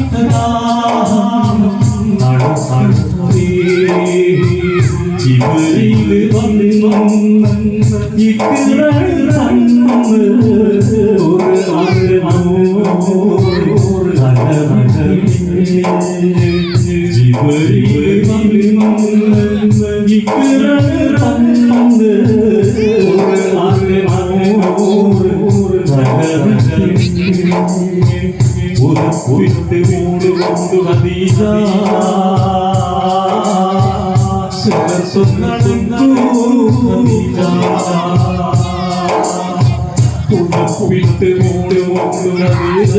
ശംശാന്തദാഹം നടന്നേ ജിബിരിയിൽ വന്നു തന്നു ഒരു ആഗ്രഹമോ ഉറപ്പിട്ട് മൂട് കൊണ്ടു ഹദീജ ഉറപ്പിട്ട് മൂട് കൊണ്ടു ഹദീജ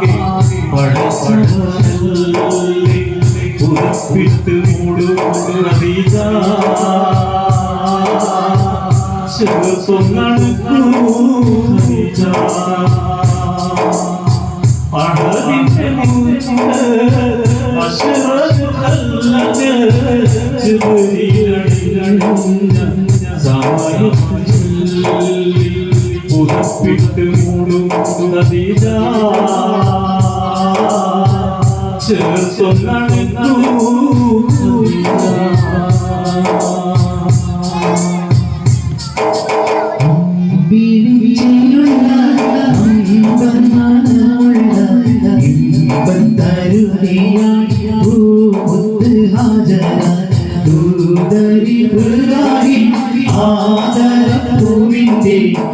അഴകിന്റെ അശ്രദ്ധ ഉറപ്പിട്ട് മൂടും നദീജ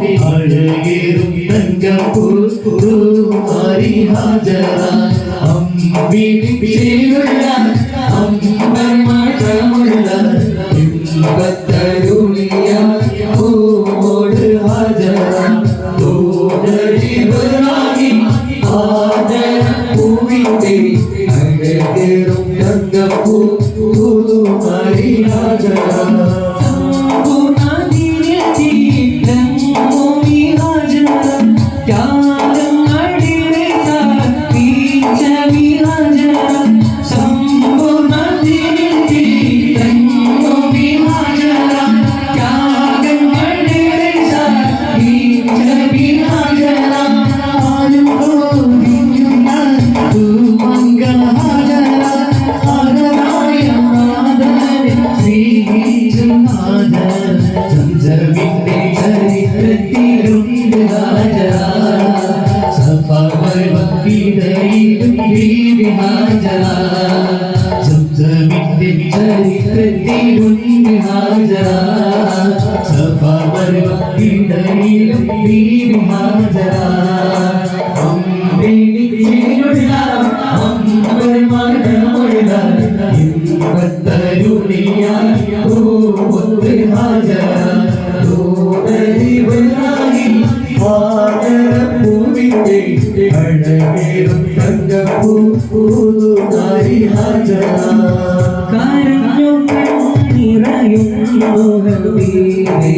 അഴകേറും തങ്കപ്പൂ ഹാജര അമ്പിടിച്ചേരുള്ള അമ്പർമഴമുള്ള ചരിത്രത്തിലുണ്ട് ഹാജര സഫവർവത്തിടയിലും ബീവി ഹാജര ഹാജര ഹാജര. അഴകേറും തങ്കപ്പൂ പൂതുനാരി ഹാജര കരഞ്ഞു നിറയുന്നു ഹബീബേ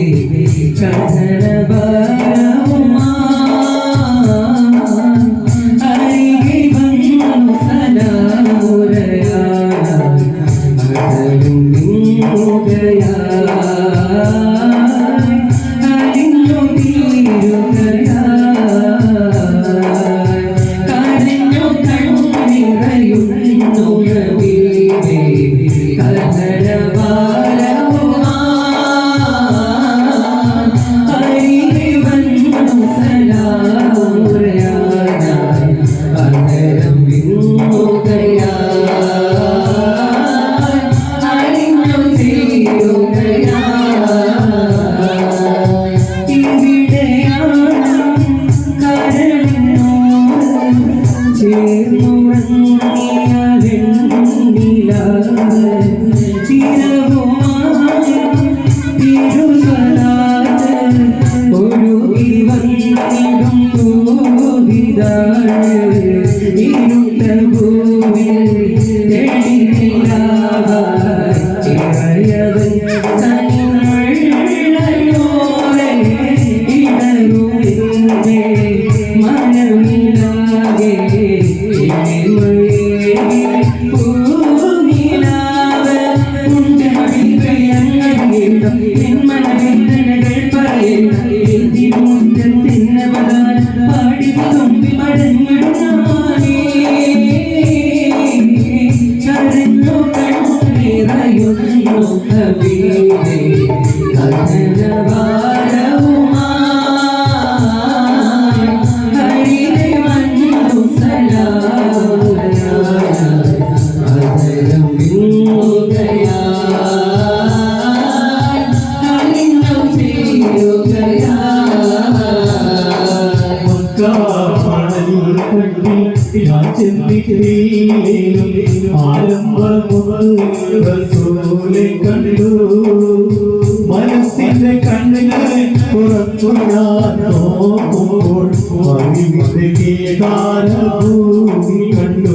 കണ്ണുകളെ പുറത്തു ഞാൻ നോക്കുമ്പോൾ അറിവിന്റെ കേദാരഭൂമി കണ്ടു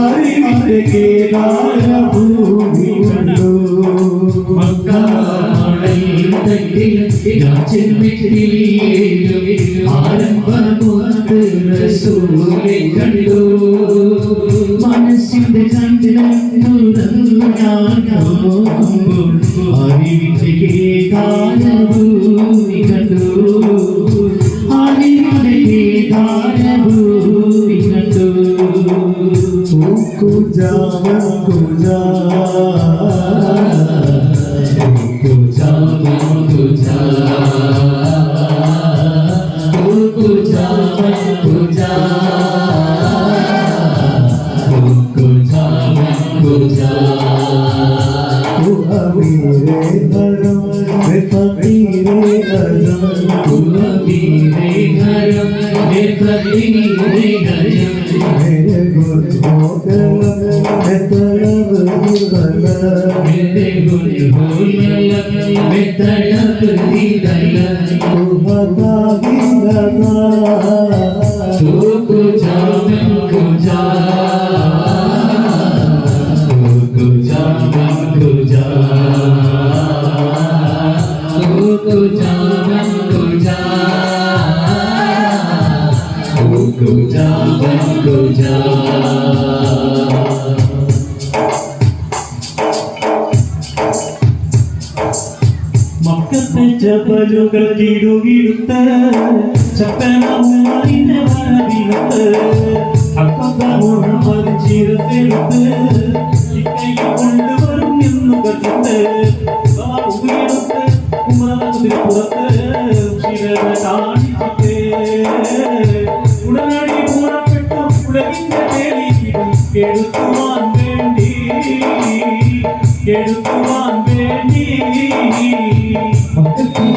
അറിവിന്റെ കേദാരഭൂമി കണ്ടു. കണ്ടി കണ്ടു മനസ്സിന്റെ തുറന്നു ഞാൻ അറിവിന്റെ കേദാരഭൂമി കണ്ടു അറിവിന്റെ ನೀಡುಗಿಡುತ್ತ ಚಪ್ಪನ ಮನವಿನ ಮನವಿರುತ್ತ ಅಕ್ಕಂತ ಮೋಹ ಮರಿಚಿರ ತೆರುತ್ತ ಇಕ್ಕೆಗೆ ಕೊಂಡು ವரும் ಎಂದು ಕಚ್ಚುತ್ತ ಸವಾಲು ಉಗಿಡುತ್ತ ಕುಮರದ ಕುದುರೆ ಪುರತ್ತ ಶಿರದ ಕಾಣಿಸುತ್ತೆ உடனடி மூடப்பட்ட உலகின் கேள்வியிடும் கெடுத்துவான் வேண்டி கெடுத்துவான் வேண்டி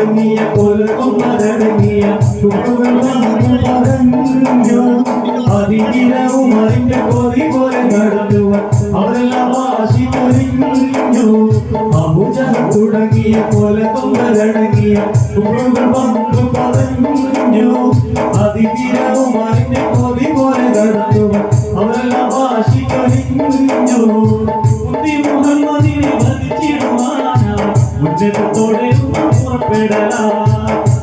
തുടങ്ങിയ കൊലകൊന്നരടങ്ങിയ ചുട്ടുകൾ പറഞ്ഞു അതിരവും അതിന്റെ കൊതി പോലെ നടത്തുവാൻ അവരെല്ലാം വാശി പൊരിഞ്ഞു അബുജ തുടങ്ങിയ കൊലകൊന്നരടങ്ങിയ ചുട്ടുകൾ വന്നു പറഞ്ഞു അതിരവും അതിന്റെ കൊതി പോലെ നടത്തുവാൻ അവരെല്ലാം വാശി പൊരിഞ്ഞു മുഹമ്മദിനെ വധിച്ചിടുവാനാ ഉന്നതത്തോടെ പുറപ്പെടല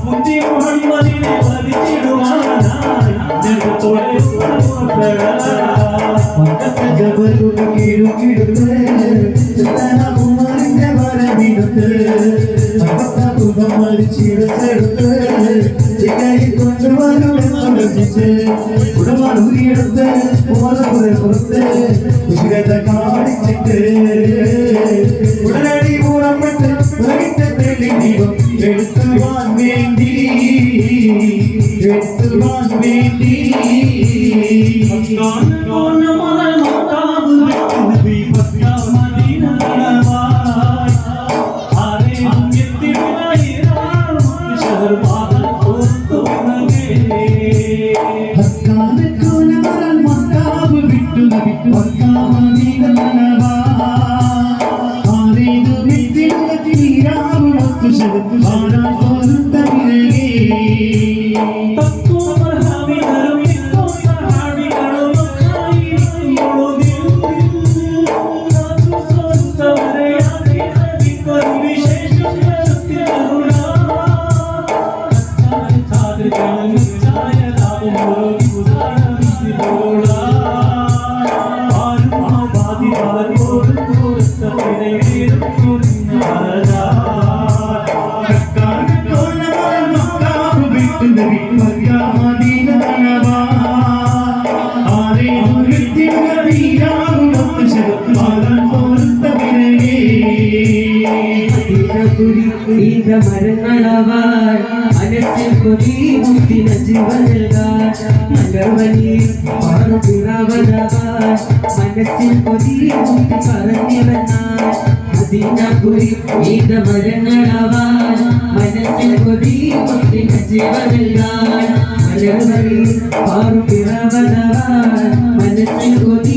മുന്തി മുഹമ്മദിനെ വധിച്ചിടുവാനായി. ഉന്നതത്തോടെ പുറപ്പെടല ജബലുകൾ കിടുകിടുത്ത് ചിത്തനകുമാരിന്റെ വരവിടുത്ത് അക്കത്ത മുഹമ്മദ് ചിരസെടുത്ത് ഇക്കൈയിൽ കൊണ്ടുവരുമെന്ന് കരുതിച്ച് ഉടമൂരിയെടുത്ത് ഉമറപ്പുര പുറത്ത് കാണിച്ചിട്ട് ഉടനടി പുറപ്പെട്ട് ഉലകിന്റെ തെളിവീപം എടുത്തുവാൻ വേണ്ടി എടുത്തുവാൻ വേണ്ടി മക്കാബ് മരങ്ങളവാൻ മനസ്സിൽ കൊതി മുത്തിന ജീവനൽകാൻ മലർവലി പാറുപിറവനവാൻ മനസ്സിൽ കൊതി മുത്തി പറഞ്ഞിറങ്ങാൻ അതിനകുരി ഈത മരങ്ങളവാൻ മനസ്സിൽ കൊതി മുത്തിന ജീവനൽകാൻ മലർവലി പാറുപിറവനവാൻ മനസ്സിൽ കൊതി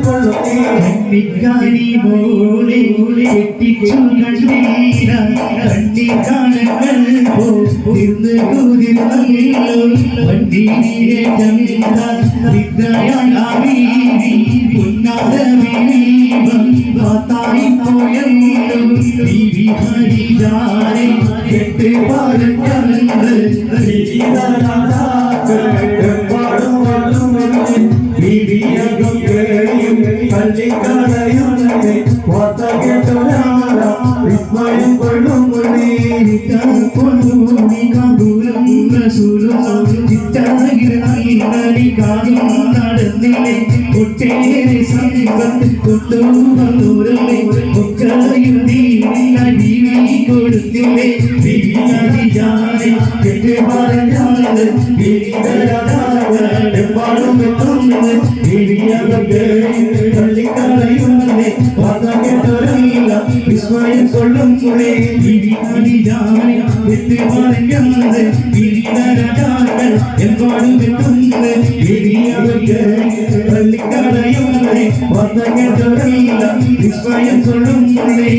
കണ്ണിക്കാരി മോളെ കെട്ടിച്ചു കണ്ണീര. കണ്ണി കാണങ്ങൾ പോന്ന് കൂതിരല്ലോ വണ്ടിയിലെ ചമിത നിദ്രയായി പൊന്നാര കാത്തായി പോയല്ലോ ബീവി ഹരിജാരെ കെട്ട് പറഞ്ഞത് വിസ്മയം വിസ്മയം കൊള്ളും വിവിധാനിജാനെ വിത്ത് പറയുന്നത് വിവിധരാജാക്കൾ എമ്പാടും എത്തുന്നത് തള്ളിക്കളയുന്നത് കേട്ടൊരല്ല വിസ്മയം കൊള്ളും മുളേ